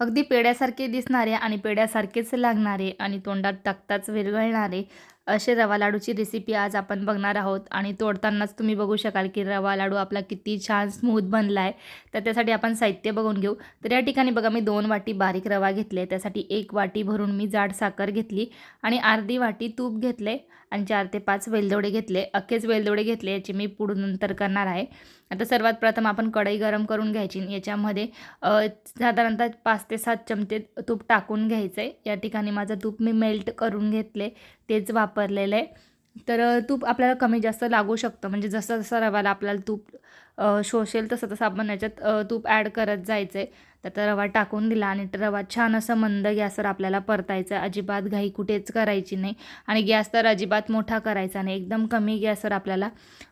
अगदी पेड्यासारखे दिसणारे आणि पेड्यासारखेच लागणारे आणि तोंडात टाकताच विरघळणारे असे रवा लाडूची रेसिपी आज आपण बघणार आहोत. आणि तोडतानाच तुम्ही बघू शकाल की रवा लाडू आपला किती छान स्मूथ बनला आहे तर त्यासाठी आपण साहित्य बघून घेऊ. तर या ठिकाणी बघा मी दोन वाटी बारीक रवा घेतले. त्यासाठी एक वाटी भरून मी जाड साखर घेतली. आणि अर्धी वाटी तूप घेतले. आणि चार ते पाच वेलदोडे घेतले. अख्खेच वेलदोडे घेतले याची मी पुढून नंतर करणार आहे. आता सर्वात प्रथम आपण कढई गरम करून घ्यायची. याच्यामध्ये साधारणतः पाच ते सात चमचे तूप टाकून घ्यायचं आहे या ठिकाणी माझं तूप मी मेल्ट करून घेतले. तेच वापरलेलं आहे. तर तूप आपल्याला कमी जास्त लागू शकतं. म्हणजे जसं जसं रवाला आपल्याला तूप शोषेल तसं तसं आपण याच्यात तूप ॲड करत जायचं आहे तर रवा टाकून दिला आणि रवा छान असं मंद गॅसवर आपल्याला परतायचं आहे अजिबात घाई कुठेच करायची नाही. आणि गॅस तर अजिबात मोठा करायचा नाही. एकदम कमी गॅसवर आपल्याला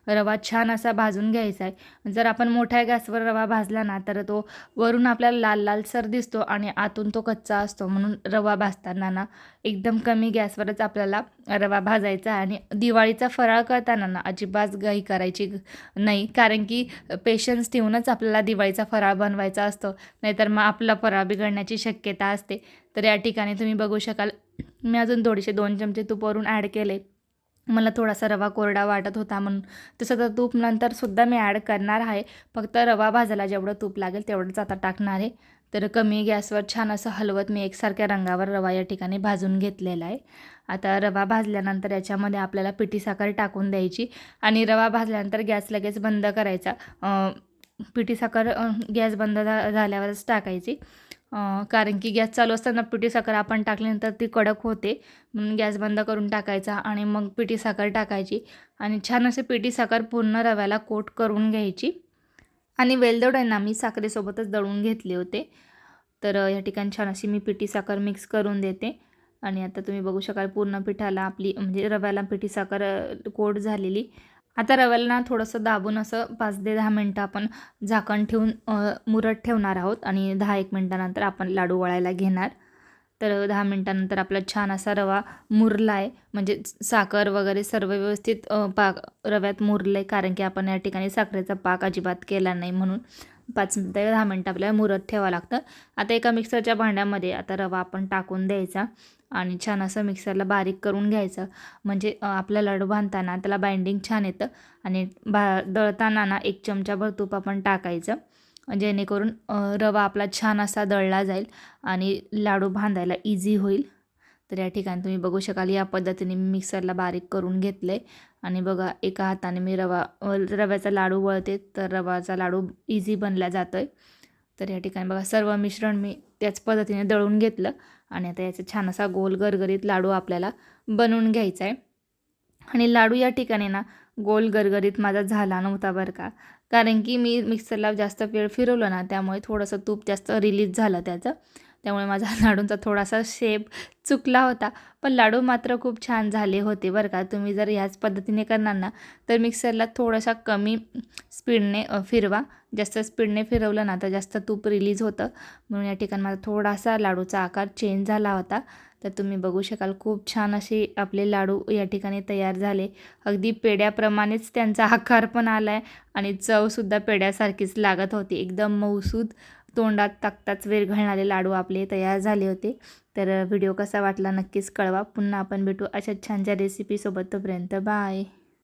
रवा छान असा भाजून घ्यायचा आहे जर आपण मोठ्या गॅसवर रवा भाजला ना तर तो वरून आपल्याला लाल लालसर दिसतो आणि आतून तो कच्चा असतो. म्हणून रवा भाजताना ना एकदम कमी गॅसवरच आपल्याला रवा भाजायचा आहे. आणि दिवाळीचा फराळ करताना ना अजिबात घाई करायची नाही. कारण की पेशन्स ठेवूनच आपल्याला दिवाळीचा फराळ बनवायचा असतो. नाहीतर मग आपला फराळ बिघडण्याची शक्यता असते. तर या ठिकाणी तुम्ही बघू शकाल मी अजून थोडेसे दोन चमचे तुपावरून ॲड केले. मला थोडासा रवा कोरडा वाटत होता म्हणून. तसं तर तूप नंतर सुद्धा मी ॲड करणार आहे. फक्त रवा भाजायला जेवढं तूप लागेल तेवढंच आता टाकणार आहे. तर कमी गॅसवर छान असं हलवत मी एकसारख्या रंगावर रवा या ठिकाणी भाजून घेतलेला आहे. आता रवा भाजल्यानंतर याच्यामध्ये आपल्याला पिठी साखर टाकून द्यायची आणि रवा भाजल्यानंतर गॅस लगेच बंद करायचा. अं, पिठी साखर गॅस बंद झा झाल्यावरच टाकायची. कारण की गॅस चालू असताना पिठी साखर आपण टाकल्यानंतर ती कडक होते. म्हणून गॅस बंद करून टाकायचा आणि मग पिठी साखर टाकायची. आणि छान असे पिठी साखर पूर्ण रव्याला कोट करून घ्यायची. आणि वेलदोड्यांना मी साखरेसोबतच दळून घेतले होते. तर या ठिकाणी छान अशी मी पिठी साखर मिक्स करून देते. आणि आता तुम्ही बघू शकाल पूर्ण पिठाला आपली म्हणजे रव्याला पिठी साखर कोट झालेली. आता रव्याला ना थोडंसं दाबून असं पाच ते दहा मिनटं आपण झाकण ठेवून मुरत ठेवणार आहोत आणि दहा एक मिनटानंतर आपण लाडू वळायला घेणार. तर दहा मिनटानंतर आपला छान असा रवा मुरला आहे म्हणजे साखर वगैरे सर्व व्यवस्थित पाक रव्यात मुरलं आहे कारण की आपण या ठिकाणी साखरेचा पाक अजिबात केला नाही म्हणून. पाच मिनटं दहा मिनटं आपल्याला मुरत ठेवावं लागतं. आता एका मिक्सरच्या भांड्यामध्ये आता रवा आपण टाकून द्यायचा आणि छान असं मिक्सरला बारीक करून घ्यायचं. म्हणजे आपला लाडू बांधताना त्याला बाइंडिंग छान येतं आणि बा दळताना ना एक चमचाभर तूप आपण टाकायचं. जेणेकरून रवा आपला छान असा दळला जाईल आणि लाडू बांधायला इझी होईल. तर या ठिकाणी तुम्ही बघू शकाल या पद्धतीने मी मिक्सरला बारीक करून घेतलं. आहे आणि बघा एका हाताने मी रवा रव्याचा लाडू वळते तर रवाचा लाडू इझी बनला जातो आहे तर या ठिकाणी बघा सर्व मिश्रण मी त्याच पद्धतीने दळून घेतलं. आणि आता याचा छान असा गोल गरगरीत लाडू आपल्याला बनवून घ्यायचा आहे. आणि लाडू या ठिकाणी ना गोल गरगरीत माझा झाला नव्हता बरं का. कारण की मी मिक्सरला जास्त वेळ फिरवलं ना त्यामुळे थोडंसं तूप जास्त रिलीज झालं त्याचं. त्यामुळे माझा लाडूंचा थोडासा शेप चुकला होता. पण लाडू मात्र खूप छान झाले होते बरं का. तुम्ही जर ह्याच पद्धतीने करणार ना तर मिक्सरला थोडासा कमी स्पीडने फिरवा. जास्त स्पीडने फिरवलं ना तर जास्त तूप रिलीज होतं. म्हणून या ठिकाणी माझा थोडासा लाडूचा आकार चेंज झाला होता. तर तुम्ही बघू शकाल खूप छान असे आपले लाडू या ठिकाणी तयार झाले. अगदी पेड्याप्रमाणेच त्यांचा आकार पण आला आहे आणि चवसुद्धा पेड्यासारखीच लागत होती. एकदम मऊसूद तोंडात टाकताच विरघळणारे लाडू आपले तयार झाले होते. तर व्हिडिओ कसा वाटला नक्कीच कळवा. पुन्हा आपण भेटू अशा छानच्या रेसिपीसोबत तोपर्यंत बाय